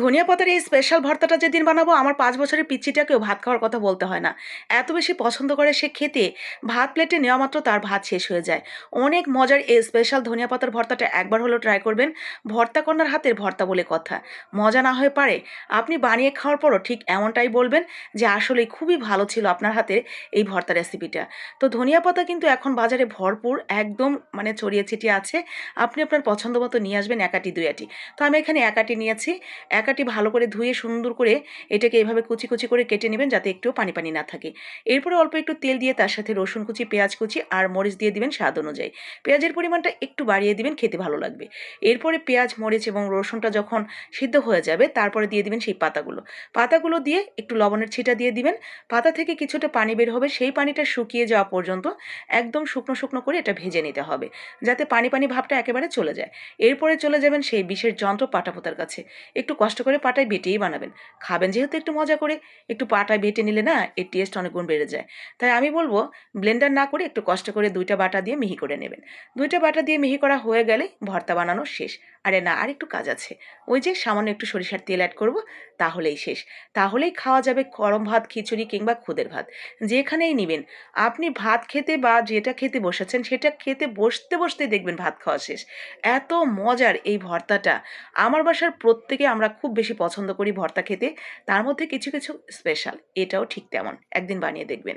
ধনিয়া পাতার এই স্পেশাল ভর্তাটা যেদিন বানাবো, আমার পাঁচ বছরের পিচ্চিটাকেও ভাত খাওয়ার কথা বলতে হয় না। এত বেশি পছন্দ করে সে খেতে ভাত প্লেটে নেওয়া মাত্র তার ভাত শেষ হয়ে যায়। অনেক মজার এই স্পেশাল ধনিয়া পাতার ভর্তাটা একবার হলেও ট্রাই করবেন। ভর্তা কন্যার হাতের ভর্তা বলে কথা। মজা না হয়ে পারে, আপনি বানিয়ে খাওয়ার পরও ঠিক এমনটাই বলবেন যে আসলে খুবই ভালো ছিল আপনার হাতের এই ভর্তা রেসিপিটা তো ধনিয়া পাতা কিন্তু এখন বাজারে ভরপুর, একদম মানে ছড়িয়ে ছিটিয়ে আছে। আপনি আপনার পছন্দ মতো নিয়ে আসবেন একাটি দুই তো আমি এখানে একাটি নিয়েছি। একাটি ভালো করে ধুয়ে সুন্দর করে এটাকে এভাবে কুচি কুচি করে কেটে নেবেন যাতে একটু পানি পানি না থাকে। এরপরে অল্প একটু তেল দিয়ে তার সাথে রসুন কুচি, পেঁয়াজ কুচি আর মরিচ দিয়ে দিবেন স্বাদ অনুযায়ী। পেঁয়াজের পরিমাণটা একটু বাড়িয়ে দিবেন, খেতে ভালো লাগবে। এরপরে পেঁয়াজ, মরিচ এবং রসুনটা যখন সিদ্ধ হয়ে যাবে, তারপরে দিয়ে দিবেন সেই পাতাগুলো। পাতাগুলো দিয়ে একটু লবণের ছিটা দিয়ে দিবেন। পাতা থেকে কিছুটা পানি বের হবে, সেই পানিটা শুকিয়ে যাওয়া পর্যন্ত একদম শুকনো শুকনো করে এটা ভেজে নিতে হবে, যাতে পানি পানি ভাবটা একেবারে চলে যায়। এরপরে চলে যাবেন সেই বিশেষ যন্ত্র পাটাপোতার কাছে। একটু কষ্ট করে পাটায় বেটেই বানাবেন। খাবেন যেহেতু একটু মজা করে, একটু পাটায় বেটে নিলে না এর টেস্ট অনেক গুণ বেড়ে যায়। তাই আমি বলব ব্লেন্ডার না করে একটু কষ্ট করে দুইটা বাটা দিয়ে মিহি করে নেবেন। দুইটা বাটা দিয়ে মিহি করা হয়ে গেলে ভর্তা বানানো শেষ। আরে না, আর একটু কাজ আছে। ওই যে সামান্য একটু সরিষার তেল অ্যাড করব, তাহলেই শেষ। তাহলেই খাওয়া যাবে গরম ভাত, খিচুড়ি কিংবা খুদের ভাত। যেখানেই নেবেন। আপনি ভাত খেতে বা যেটা খেতে বসেছেন, সেটা খেতে বসতে বসতে দেখবেন ভাত খাওয়া শেষ। এত মজার এই ভর্তাটা। আমার বাসার প্রত্যেকে আমরা খুব বেশি পছন্দ করি ভর্তা খেতে। তার মধ্যে কিছু কিছু স্পেশাল এটাও ঠিক তেমন। একদিন বানিয়ে দেখবেন।